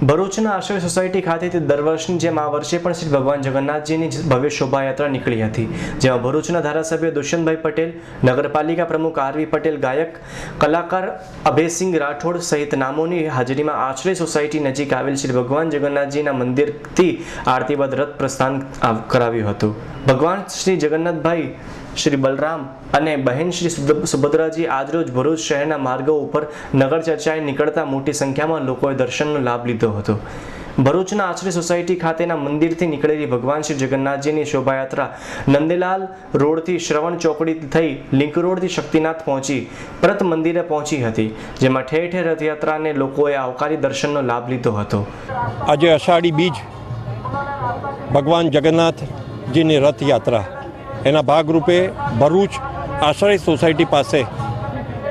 ભરૂચના આશ્રય સોસાયટી ખાતેથી દર વર્ષની જેમ આ વર્ષે પણ શ્રી ભગવાન જગન્નાથજીની ભવ્ય શોભાયાત્રા નીકળી હતી, જેમાં ભરૂચના ધારાસભ્ય દુષ્યંતભાઈ પટેલ, નગરપાલિકા પ્રમુખ આરવી પટેલ, ગાયક કલાકાર અભયસિંહ રાઠોડ સહિત નામોની હાજરીમાં આશ્રય સોસાયટી નજીક આવેલ શ્રી ભગવાન જગન્નાથજીના મંદિરથી આરતી બાદ રથ પ્રસ્થાન કરાવ્યું હતું. ભગવાન શ્રી જગન્નાથભાઈ શ્રી બલરામ અને બહેન શ્રી સુભદ્રાજી આજરોજ ભરૂચ શહેરના માર્ગો ઉપર નગર ચર્ચાએ નીકળતા મોટી સંખ્યામાં લોકોએ દર્શનનો લાભ લીધો હતો. ભરૂચના આશ્રય સોસાયટી ખાતેના મંદિરથી નીકળેલી ભગવાન શ્રી જગન્નાથજીની શોભાયાત્રા નંદેલાલ રોડથી શ્રવણ ચોકડી થઈ લિંક રોડથી શક્તિનાથ પહોંચી પરત મંદિરે પહોંચી હતી, જેમાં ઠેર ઠેર રથયાત્રાને લોકોએ આવકારી દર્શનનો લાભ લીધો હતો. આજે અષાઢી બીજ ભગવાન જગન્નાથજીની રથયાત્રા એના ભાગરૂપે ભરૂચ આશ્રય સોસાયટી પાસે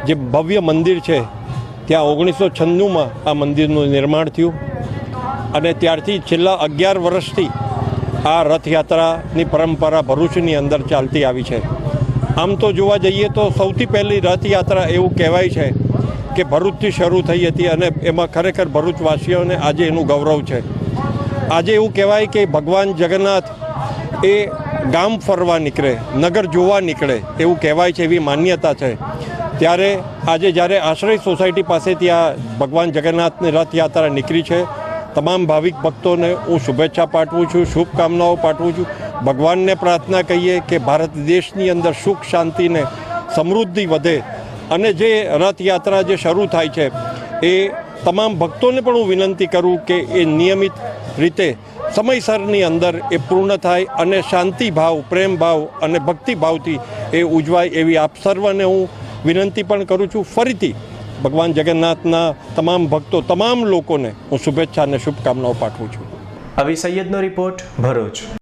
જે ભવ્ય મંદિર છે, ત્યાં ઓગણીસો છન્નુંમાં આ મંદિરનું નિર્માણ થયું. અને ત્યારથી છેલ્લા અગિયાર વર્ષથી આ રથયાત્રાની પરંપરા ભરૂચની અંદર ચાલતી આવી છે. આમ તો જોવા જઈએ તો સૌથી પહેલી રથયાત્રા એવું કહેવાય છે કે ભરૂચથી શરૂ થઈ હતી અને એમાં ખરેખર ભરૂચવાસીઓને આજે એનું ગૌરવ છે. આજે એવું કહેવાય કે ભગવાન જગન્નાથ એ ગામ ફરવા નીકળે, નગર જોવા નીકળે એવું કહેવાય છે, એવી માન્યતા છે. ત્યારે આજે જ્યારે આશ્રય સોસાયટી પાસે ત્યાં ભગવાન જગન્નાથની રથયાત્રા નીકળી છે, તમામ ભાવિક ભક્તોને હું શુભેચ્છા પાઠવું છું, શુભકામનાઓ પાઠવું છું. ભગવાનને પ્રાર્થના કહીએ કે ભારત દેશની અંદર સુખ શાંતિને સમૃદ્ધિ વધે. અને જે રથયાત્રા જે શરૂ થાય છે, એ તમામ ભક્તોને પણ હું વિનંતી કરું કે એ નિયમિત રીતે સમયસરની અંદર એ પૂર્ણ થાય અને શાંતિ ભાવ પ્રેમ ભાવ અને ભક્તિ ભાવથી એ ઉજવાય એવી આપ સર્વને હું વિનંતી પણ કરું છું. ફરીથી ભગવાન જગન્નાથના તમામ ભક્તો, તમામ લોકોને હું શુભેચ્છા અને શુભકામનાઓ પાઠવું છું. આવી સૈયદનો રિપોર્ટ ભરૂચ.